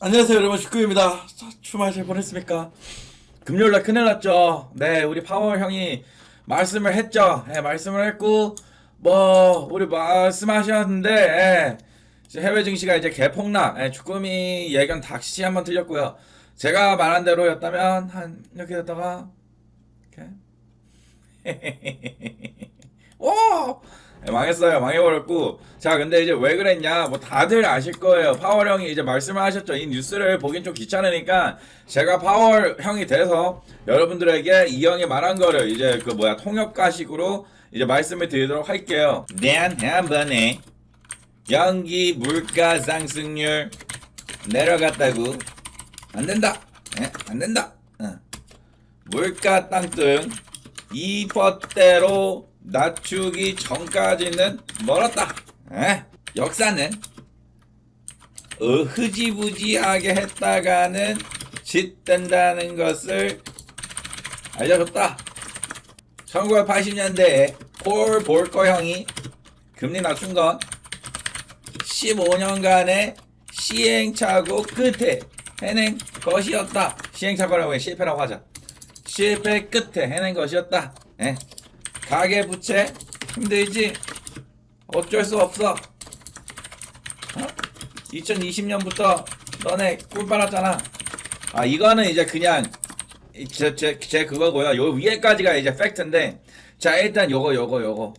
안녕하세요 여러분. 축구입니다. 자, 주말 잘 보냈습니까? 금요일날 큰일 났죠. 네 우리 파워 형이 말씀을 했죠. 네, 말씀을 했고 뭐 우리 말씀하셨는데 예, 해외 증시가 이제 개폭락 예, 주꾸미 예견 다시 한번 틀렸고요. 제가 말한 대로였다면 한 이렇게 됐다가 이렇게. 오! 네, 망했어요. 망해버렸고. 자, 근데 이제 왜 그랬냐. 뭐 다들 아실 거예요. 파월 형이 이제 말씀을 하셨죠. 이 뉴스를 보긴 좀 귀찮으니까 제가 파월 형이 돼서 여러분들에게 이 형이 말한 거를 이제 그 뭐야 통역가식으로 이제 말씀을 드리도록 할게요. 단한 번에 연기 물가 상승률 내려갔다고 안 된다. 예? 안 된다. 어. 물가 땅등 2%대로 낮추기 전까지는 멀었다. 에? 역사는 어, 흐지부지하게 했다가는 짓된다는 것을 알려줬다. 1980년대에 폴 볼커 형이 금리 낮춘 건 15년간의 시행착오 끝에 해낸 것이었다. 시행착오라고 해 실패라고 하자. 실패 끝에 해낸 것이었다. 예. 가계 부채 힘들지? 어쩔 수 없어. 어? 2020년부터 너네 꿀 빨았잖아. 아 이거는 이제 그냥 제, 제, 제 그거고요. 요 위에까지가 이제 팩트인데 자 일단 요거 요거 요거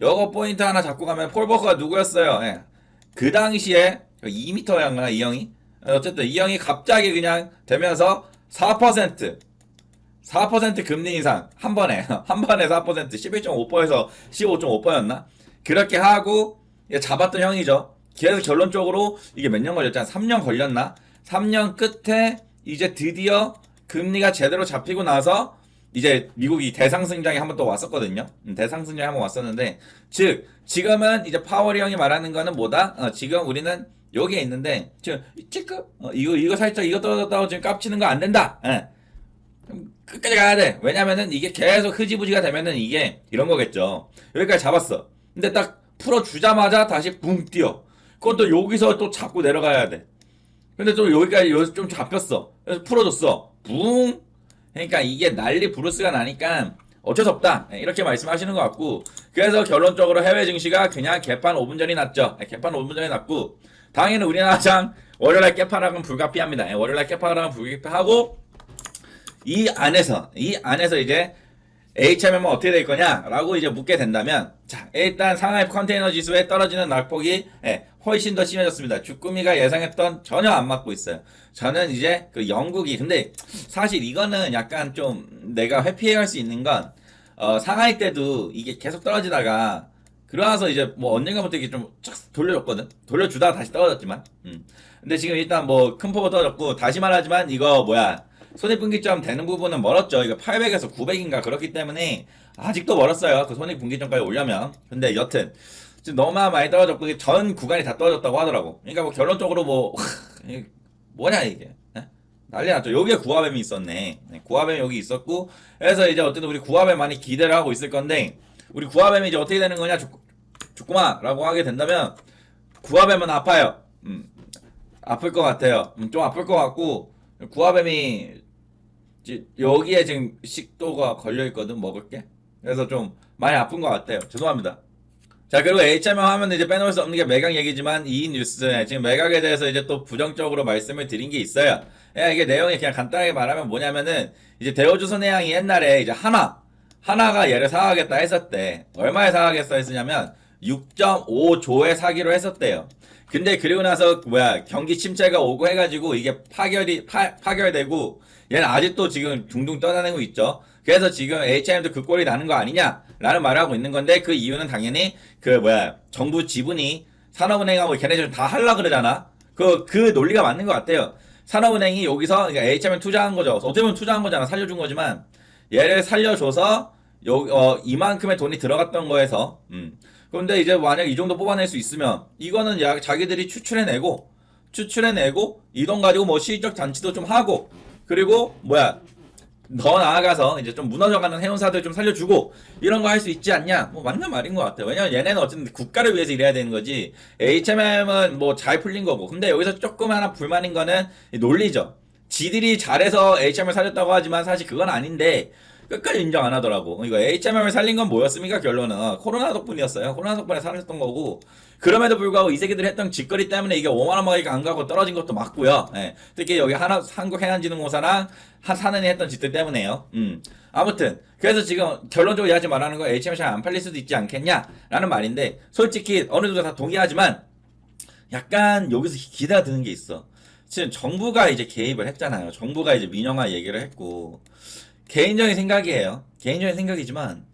요거 포인트 하나 잡고 가면 폴버커가 누구였어요? 예. 그 당시에 2m였나 이 형이? 어쨌든 이 형이 갑자기 그냥 되면서 4% 4% 금리 인상 한 번에 한 번에 4% 11.5%에서 15.5%였나 그렇게 하고 잡았던 형이죠. 계속 결론적으로 이게 몇 년 걸렸잖아. 3년 걸렸나? 3년 끝에 이제 드디어 금리가 제대로 잡히고 나서 이제 미국이 대상승장에 한번 또 왔었거든요. 음, 대상승장에 한번 왔었는데 즉 지금은 이제 파월이 형이 말하는 거는 뭐다? 어, 지금 우리는 여기에 있는데 지금 체크 어, 이거 이거 살짝 이거 떨어졌다고 지금 깝치는 거 안 된다. 예. 끝까지 가야 돼. 왜냐면은 이게 계속 흐지부지가 되면은 이게 이런 거겠죠. 여기까지 잡았어. 근데 딱 풀어주자마자 다시 붕 뛰어. 그것도 여기서 또 잡고 내려가야 돼. 근데 또 여기까지 여기서 좀 잡혔어. 그래서 풀어줬어. 붕. 그러니까 이게 난리 브루스가 나니까 어쩔 수 없다. 네, 이렇게 말씀하시는 것 같고. 그래서 결론적으로 해외 증시가 그냥 개판 5분 전이 났죠. 네, 개판 5분 전이 났고. 당연히 우리나라 장 월요일날 개판하고는 불가피합니다. 네, 월요일날 개판하고는 불가피하고 이 안에서 이 안에서 이제 HMM은 어떻게 될 거냐라고 이제 묻게 된다면 자 일단 상하이 컨테이너 지수에 떨어지는 낙폭이 예, 훨씬 더 심해졌습니다. 주꾸미가 예상했던 전혀 안 맞고 있어요. 저는 이제 그 영국이 근데 사실 이거는 약간 좀 내가 회피해갈 수 있는 건 어, 상하이 때도 이게 계속 떨어지다가 그러나서 이제 뭐 언젠가부터 이게 좀착 돌려줬거든. 돌려주다가 다시 떨어졌지만. 음. 근데 지금 일단 뭐 큰 폭으로 떨어졌고 다시 말하지만 이거 뭐야 손익분기점 되는 부분은 멀었죠. 이거 800에서 900인가 그렇기 때문에 아직도 멀었어요. 그 손익분기점까지 오려면. 근데 여튼 지금 너무나 많이 떨어졌고 전 구간이 다 떨어졌다고 하더라고. 그러니까 뭐 결론적으로 뭐 뭐냐 이게. 네? 난리 났죠. 여기에 구화뱀이 있었네. 네, 구화뱀이 여기 있었고 그래서 이제 어쨌든 우리 구화뱀 많이 기대를 하고 있을 건데 우리 구화뱀이 이제 어떻게 되는 거냐 죽, 죽구마라고 하게 된다면 구화뱀은 아파요. 음, 아플 것 같아요. 음, 좀 아플 것 같고 구화뱀이 지- 여기에 지금 식도가 걸려 있거든 먹을 게. 그래서 좀 많이 아픈 것 같아요. 죄송합니다. 자 그리고 HMM 하면 이제 빼놓을 수 없는 게 매각 얘기지만 이 뉴스에 지금 매각에 대해서 이제 또 부정적으로 말씀을 드린 게 있어요. 야, 이게 내용이 그냥 간단하게 말하면 뭐냐면은 이제 대우조선해양이 옛날에 이제 하나 하나가 얘를 사가겠다 했었대. 얼마에 사가겠어 했으냐면 6.5조에 사기로 했었대요 근데 그리고 나서 뭐야 경기 침체가 오고 해가지고 이게 파결이 파, 파결되고 얘는 아직도 지금 둥둥 떠다니고 있죠. 그래서 지금 H&M도 그 꼴이 나는 거 아니냐라는 말을 하고 있는 건데 그 이유는 당연히 그 뭐야 정부 지분이 산업은행하고 걔네들 다 할라 그러잖아. 그그 논리가 맞는 것 같아요. 산업은행이 여기서 그러니까 H&M 투자한 거죠. 어떻게 보면 투자한 거잖아. 살려준 거지만 얘를 살려줘서 요, 어, 이만큼의 돈이 들어갔던 거에서 음. 그런데 이제 만약 이 정도 뽑아낼 수 있으면 이거는 야, 자기들이 추출해내고 추출해내고 이 돈 가지고 뭐 시적 잔치도 좀 하고 그리고 뭐야 더 나아가서 이제 좀 무너져가는 해운사들 좀 살려주고 이런 거 할 수 있지 않냐? 뭐 맞는 말인 것 같아요. 왜냐면 얘네는 어쨌든 국가를 위해서 일해야 되는 거지. HMM은 뭐 잘 풀린 거고. 근데 여기서 조금 하나 불만인 거는 이 논리죠. 지들이 잘해서 HM을 살렸다고 하지만 사실 그건 아닌데 끝까지 인정 안 하더라고. 이거 HMM을 살린 건 뭐였습니까? 결론은 어, 코로나 덕분이었어요. 코로나 덕분에 살았던 거고. 그럼에도 불구하고 이 새끼들이 했던 짓거리 때문에 이게 5만 원밖에 안 가고 떨어진 것도 맞고요. 예. 특히 여기 하나 한국해양진흥공사랑 한 사는이 했던 짓들 때문에요. 음. 아무튼 그래서 지금 결론적으로 이하지 말하는 거 HM이 잘안 팔릴 수도 있지 않겠냐라는 말인데 솔직히 어느 정도 다 동의하지만 약간 여기서 기대가 드는 게 있어. 지금 정부가 이제 개입을 했잖아요. 정부가 이제 민영화 얘기를 했고 개인적인 생각이에요. 개인적인 생각이지만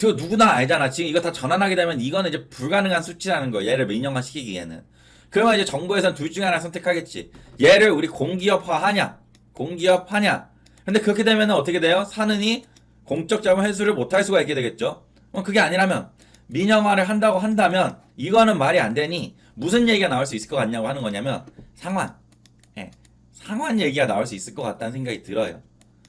그 누구나 알잖아. 지금 이거 다 전환하게 되면 이거는 이제 불가능한 수치라는 거. 얘를 민영화 시키기에는. 그러면 이제 정부에서는 둘 중에 하나 선택하겠지. 얘를 우리 공기업화 하냐? 공기업 하냐? 근데 그렇게 되면 어떻게 돼요? 사는이 공적 자본 회수를 못 할 수가 있게 되겠죠. 어, 그게 아니라면 민영화를 한다고 한다면 이거는 말이 안 되니 무슨 얘기가 나올 수 있을 것 같냐고 하는 거냐면 상환. 예. 상환 얘기가 나올 수 있을 것 같다는 생각이 들어요.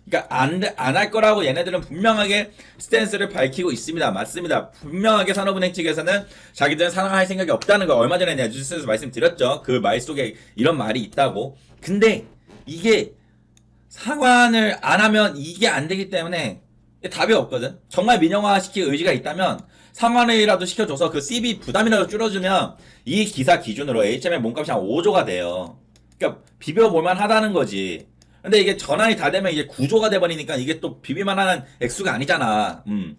그러니까 안 안 할 거라고 얘네들은 분명하게 스탠스를 밝히고 있습니다. 맞습니다. 분명하게 산업은행 측에서는 자기들은 상환할 생각이 없다는 거 얼마 전에 내가 뉴스에서 말씀드렸죠. 그 말 속에 이런 말이 있다고. 근데 이게 상환을 안 하면 이게 안 되기 때문에 답이 없거든. 정말 민영화 시킬 의지가 있다면 상환이라도 시켜줘서 그 CB 부담이라도 줄여주면 이 기사 기준으로 HM의 몸값이 한 5조가 돼요. 그러니까 비벼볼만 하다는 거지. 근데 이게 전환이 다 되면 이게 구조가 돼버리니까 이게 또 비빌만한 액수가 아니잖아. 음.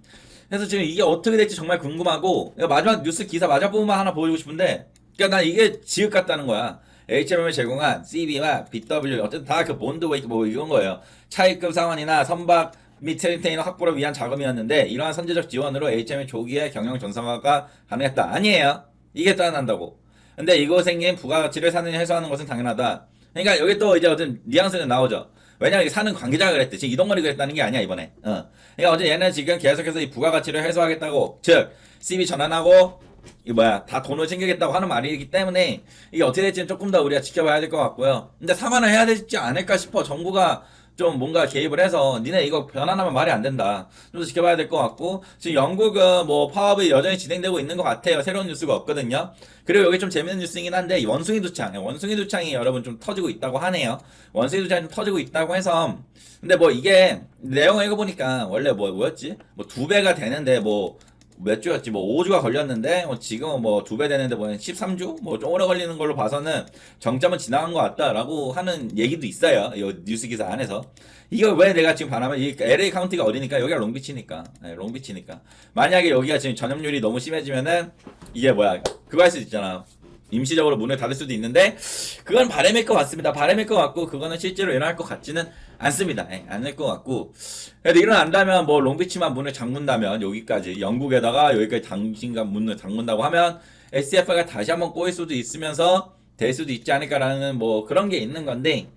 그래서 지금 이게 어떻게 될지 정말 궁금하고 마지막 뉴스 기사 마지막 부분만 하나 보여주고 싶은데 그러니까 난 이게 지읒 같다는 거야. HMM을 제공한 CB와 BW 어쨌든 다 그 본드 웨이트 뭐 이런 거예요. 차입금 상환이나 선박 및 트레이테이너 확보를 위한 자금이었는데 이러한 선제적 지원으로 HM의 조기에 경영 전상화가 가능했다. 아니에요. 이게 따난다고. 근데 이거 생긴 부가가치를 사는 해소하는 것은 당연하다. 그러니까 여기 또 이제 어떤 뉘앙스는 나오죠. 왜냐면 사는 관계자가. 지금 이동건이 그랬다는 게 아니야 이번에. 어. 그러니까 어제 얘는 지금 계속해서 이 부가가치를 해소하겠다고, 즉 CB 전환하고 이 뭐야 다 돈을 챙기겠다고 하는 말이기 때문에 이게 어떻게 될지는 조금 더 우리가 지켜봐야 될 것 같고요. 근데 상환을 해야 되지 않을까 싶어. 정부가 좀 뭔가 개입을 해서 니네 이거 변환하면 말이 안 된다. 좀 더 지켜봐야 될 것 같고 지금 영국은 뭐 파업이 여전히 진행되고 있는 것 같아요. 새로운 뉴스가 없거든요. 그리고 여기 좀 재밌는 뉴스이긴 한데 이 원숭이 두창, 원숭이 두창이 여러분 좀 터지고 있다고 하네요. 원숭이 두창이 좀 터지고 있다고 해서 근데 뭐 이게 내용을 읽어보니까 원래 뭐 뭐였지? 뭐 두 배가 되는데 뭐 몇 주였지? 뭐 5주가 걸렸는데 뭐 지금은 뭐 두 배 되는데 뭐 13주? 뭐 좀 오래 걸리는 걸로 봐서는 정점은 지나간 것 같다라고 하는 얘기도 있어요. 이 뉴스 기사 안에서. 이걸 왜 내가 지금 바라면 이 LA 카운티가 어디니까 여기가 롱비치니까. 네, 롱비치니까. 만약에 여기가 지금 전염률이 너무 심해지면은 이게 뭐야? 그거 할 수도 있잖아. 임시적으로 문을 닫을 수도 있는데 그건 바람일 것 같습니다. 바람일 것 같고 그거는 실제로 일어날 것 같지는 않습니다. 예, 않을 것 같고 그래도 일어난다면 뭐 롱비치만 문을 잠근다면 여기까지 영국에다가 여기까지 당신간 문을 잠근다고 하면 SF가 다시 한번 꼬일 수도 있으면서 될 수도 있지 않을까라는 뭐 그런 게 있는 건데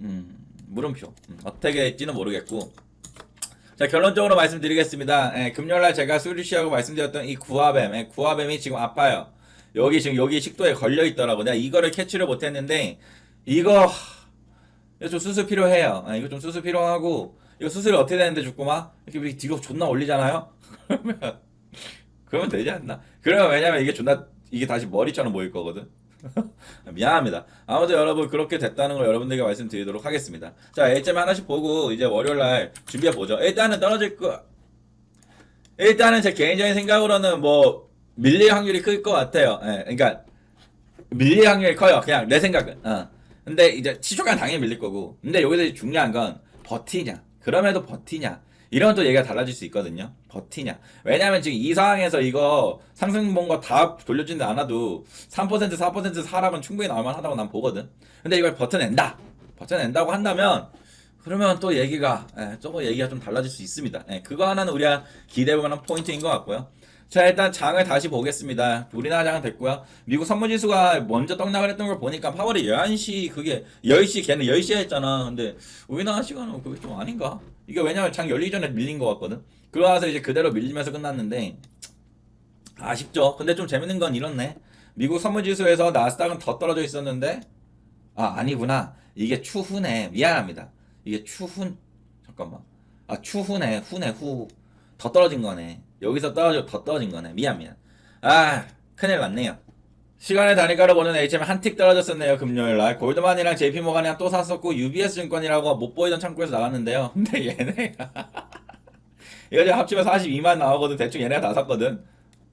음, 물음표 음, 어떻게 될지는 모르겠고 자 결론적으로 말씀드리겠습니다. 예, 금요일날 제가 수리시하고 말씀드렸던 이 구아뱀, 예, 구아뱀이 지금 아파요. 여기 지금 여기 식도에 걸려 있더라고. 내가 이거를 캐치를 못했는데 이거 하, 이거 좀 수술 필요해요. 아, 이거 좀 수술 필요하고 이거 수술이 어떻게 되는데 죽구마 이렇게 뒤로 존나 올리잖아요. 그러면 그러면 되지 않나? 그러면 왜냐면 이게 존나 이게 다시 머리처럼 보일 거거든. 미안합니다. 아무튼 여러분 그렇게 됐다는 걸 여러분들에게 말씀드리도록 하겠습니다. 자, 일점 하나씩 보고 이제 월요일 날 준비해 보죠. 일단은 떨어질 거. 일단은 제 개인적인 생각으로는 뭐 밀릴 확률이 클 것 같아요. 예, 그러니까 밀릴 확률이 커요. 그냥 내 생각은. 어. 근데 이제 시초가 당연히 밀릴 거고. 근데 여기서 중요한 건 버티냐. 그럼에도 버티냐. 이런 또 얘기가 달라질 수 있거든요. 버티냐. 왜냐면 지금 이 상황에서 이거 상승 본 거 다 돌려주지 않아도 3% 4% 사람은 충분히 나올 만 하다고 난 보거든. 근데 이걸 버텨낸다. 버텨낸다고 한다면 그러면 또 얘기가 예, 조금 얘기가 좀 달라질 수 있습니다. 예, 그거 하나는 우리가 기대해보는 포인트인 것 같고요. 자 일단 장을 다시 보겠습니다. 우리나라 장은 됐고요. 미국 선물지수가 먼저 떡락을 했던 걸 보니까 8월에 11시 그게 10시 걔는 10시에 했잖아. 근데 우리나라 시간은 그게 좀 아닌가? 이게 왜냐면 장 열리기 전에 밀린 것 같거든. 그러와서 이제 그대로 밀리면서 끝났는데 아쉽죠. 근데 좀 재밌는 건 이렇네. 미국 선물지수에서 나스닥은 더 떨어져 있었는데 아 아니구나. 이게 추후네. 미안합니다. 이게 추후 잠깐만. 아 추후네 후네 후. 더 떨어진 거네. 여기서 떨어져 더 떨어진 거네. 미안 미안. 아 큰일 났네요. 시간의 단위가로 보는 HM 한틱 떨어졌었네요 금요일 날 골드만이랑 JP모간이랑 또 샀었고 UBS 증권이라고 못 보이던 창구에서 나갔는데요 근데 얘네가 이거 지금 합치면 42만 나오거든 대충 얘네가 다 샀거든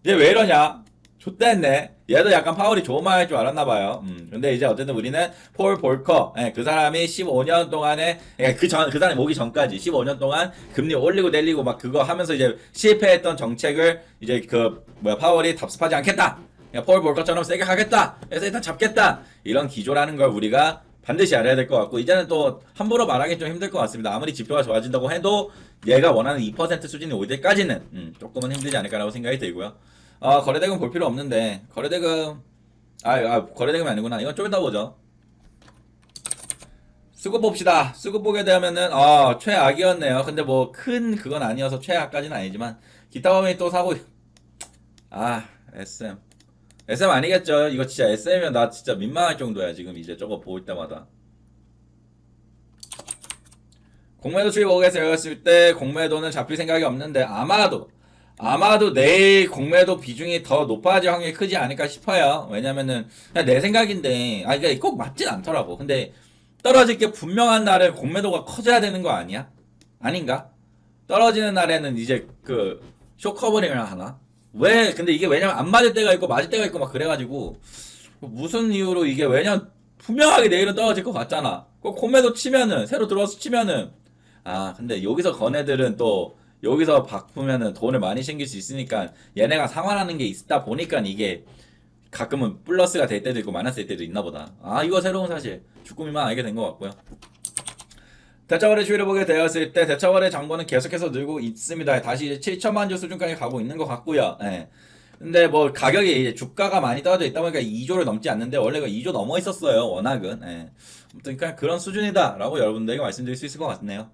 얘 왜 이러냐 좆됐네 얘도 약간 파울이 좋은 말할 줄 알았나 봐요 음, 근데 이제 어쨌든 우리는 폴 볼커 예, 그 사람이 15년 동안에 예, 그 전, 그 사람이 오기 전까지 15년 동안 금리 올리고 내리고 막 그거 하면서 이제 실패했던 정책을 이제 그 뭐야 파월이 답습하지 않겠다 야, 폴 볼커처럼 세게 가겠다. 그래서 일단 잡겠다. 이런 기조라는 걸 우리가 반드시 알아야 될 것 같고 이제는 또 함부로 말하기 좀 힘들 것 같습니다. 아무리 지표가 좋아진다고 해도 얘가 원하는 2% 수준이 올 때까지는 음, 조금은 힘들지 않을까라고 생각이 들고요. 어, 거래대금 볼 필요 없는데 거래대금 아, 아 거래대금이 아니구나. 이건 좀 이따 보죠. 수급 봅시다. 수급 보게 되면은 어, 최악이었네요. 근데 뭐 큰 그건 아니어서 최악까지는 아니지만 기타 범위 또 사고 아 SM SM 아니겠죠. 이거 진짜 SM이면 나 진짜 민망할 정도야 지금 이제 저거 볼 때마다. 공매도 수입 오겠어 열었을 때 공매도는 잡힐 생각이 없는데 아마도 아마도 내일 공매도 비중이 더 높아질 확률이 크지 않을까 싶어요. 왜냐면은 그냥 내 생각인데 아 이게 꼭 맞진 않더라고. 근데 떨어질 게 분명한 날에 공매도가 커져야 되는 거 아니야? 아닌가? 떨어지는 날에는 이제 그 쇼커버링을 하나? 왜 근데 이게 왜냐면 안 맞을 때가 있고 맞을 때가 있고 막 그래가지고 무슨 이유로 이게 왜냐 분명하게 내일은 떨어질 것 같잖아. 그 공매도 치면은 새로 들어와서 치면은 아 근데 여기서 건 애들은 또 여기서 바꾸면은 돈을 많이 생길 수 있으니까 얘네가 상환하는 게 있다 보니까 이게 가끔은 플러스가 될 때도 있고 마이너스 될 때도 있나 보다. 아 이거 새로운 사실 주꾸미만 알게 된 것 같고요. 대차거래 추이를 보게 되었을 때 대차거래 잔고는 계속해서 늘고 있습니다. 다시 이제 7천만 주 수준까지 가고 있는 것 같고요. 예. 근데 뭐 가격이 이제 주가가 많이 떨어져 있다 보니까 2조를 넘지 않는데 원래가 2조 넘어 있었어요. 워낙은. 예. 아무튼 그냥 그런 수준이다라고 여러분들에게 말씀드릴 수 있을 것 같네요.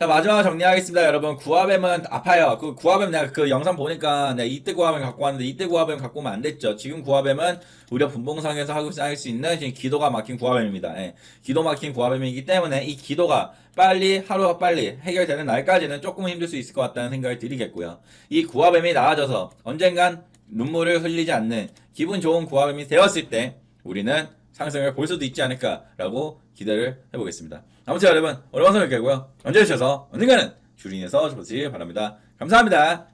자 마지막 정리하겠습니다 여러분. 구합엠은 아파요. 그 구합엠 내가 그 영상 보니까 내가 이때 구합엠 갖고 왔는데 이때 구합엠 갖고 오면 안 됐죠. 지금 구합엠은 우리가 분봉상에서 하고 쌓일 수 있는 지금 기도가 막힌 구합엠입니다. 예. 기도 막힌 구합엠이기 때문에 이 기도가 빨리 하루가 빨리 해결되는 날까지는 조금은 힘들 수 있을 것 같다는 생각을 드리겠고요. 이 구합엠이 나아져서 언젠간 눈물을 흘리지 않는 기분 좋은 구합엠이 되었을 때 우리는 상승을 볼 수도 있지 않을까라고 기대를 해보겠습니다. 아무튼 여러분 오늘 방송 여기까지고요. 언제 오셔서 언젠가는 주린에서 보시길 바랍니다. 감사합니다.